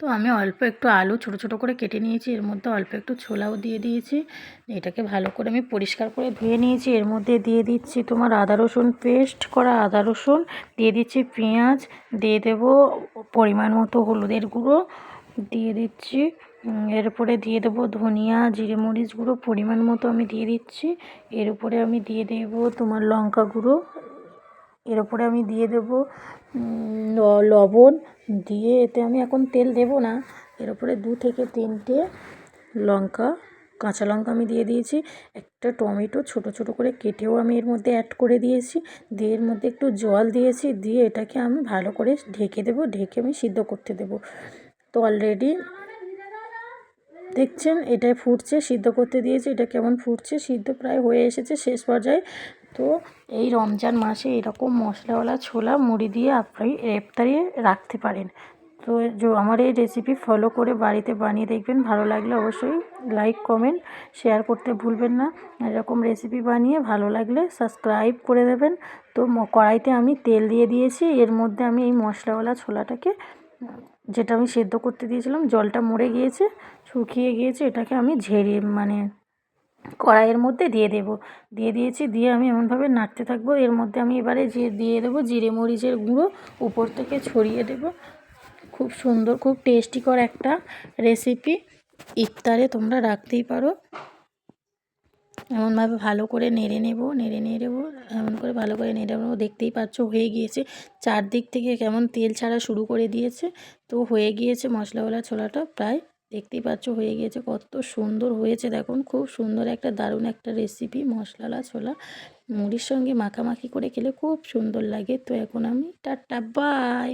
তো আমি অল্প একটু আলু ছোট ছোট করে কেটে নিয়েছি। এর মধ্যে অল্প একটু ছোলাও দিয়ে দিয়েছি। এটাকে ভালো করে আমি পরিষ্কার করে ধুয়ে নিয়েছি। এর মধ্যে দিয়ে দিচ্ছি তোমার আদা, রসুন পেস্ট করা আদা, রসুন। দিয়ে দিচ্ছি পেঁয়াজ। দিয়ে দেব পরিমাণ মতো হলুদের গুঁড়ো। দিয়ে দিচ্ছি এরপরে দিয়ে দেবো ধনিয়া, জিরে মরিচ গুঁড়ো। পরিমাণ মতো আমি দিয়ে দিচ্ছি। এর উপরে আমি দিয়ে দেবো তোমার লঙ্কা গুঁড়ো। এর উপরে আমি দিয়ে দেবো লবণ। দিয়ে এতে আমি এখন তেল দেবো না। এর উপরে দু থেকে তিনটে লঙ্কা, কাঁচা লঙ্কা আমি দিয়ে দিয়েছি। একটা টমেটো ছোট ছোট করে কেটেও আমি এর মধ্যে অ্যাড করে দিয়েছি। দিয়ে এর মধ্যে একটু জল দিয়েছি। দিয়ে এটাকে আমি ভালো করে ঢেকে দেবো। ঢেকে আমি সিদ্ধ করতে দেবো। তো অলরেডি দেখছেন এটা ফুটছে, সিদ্ধ করতে দিয়েছে, এটা কেমন ফুটছে, সিদ্ধ প্রায় হয়ে এসেছে শেষ পর্যায়ে। তো এই রমজান মাসে এরকম মশলাওয়ালা ছোলা মুড়ি দিয়ে আপনি ইফতারি রাখতে পারেন। তো আমার এই রেসিপি ফলো করে বাড়িতে বানিয়ে দেখবেন, ভালো লাগলে অবশ্যই লাইক কমেন্ট শেয়ার করতে ভুলবেন না। এরকম রেসিপি বানিয়ে ভালো লাগলে সাবস্ক্রাইব করে দেবেন। তো কড়াইতে আমি তেল দিয়ে দিয়েছি, এর মধ্যে আমি এই মশলাওয়ালা ছোলাটাকে যেটা আমি সেদ্ধ করতে দিয়েছিলাম, জলটা মরে গিয়েছে, শুকিয়ে গিয়েছে, এটাকে আমি ঝেড়ে মানে কড়াইয়ের মধ্যে দিয়ে দেব। দিয়ে দিয়েছি, দিয়ে আমি এমনভাবে নাড়তে থাকব। এর মধ্যে আমি এবারে যে, দিয়ে দেবো জিরে মরিচের গুঁড়ো, উপর থেকে ছড়িয়ে দেব। খুব সুন্দর, খুব টেস্টিকর একটা রেসিপি। ইফতারে তোমরা রাখতেই পারো। এমনভাবে ভালো করে নেড়ে নেব, নেড়ে নেড়ে নেব এমন করে ভালো করে নেড়ে নেব। দেখতেই পাচ্ছ হয়ে গিয়েছে। চারদিক থেকে কেমন তেল ছাড়া শুরু করে দিয়েছে। তো হয়ে গিয়েছে মশলাওয়ালা ছোলাটা প্রায়। দেখতেই পাচ্ছ হয়ে গিয়েছে কত সুন্দর হয়েছে। দেখুন, খুব সুন্দর একটা দারুণ একটা রেসিপি মশলালা ছোলা। মুড়ির সঙ্গে মাখামাখি করে খেলে খুব সুন্দর লাগে। তো এখন আমি টাটা বাই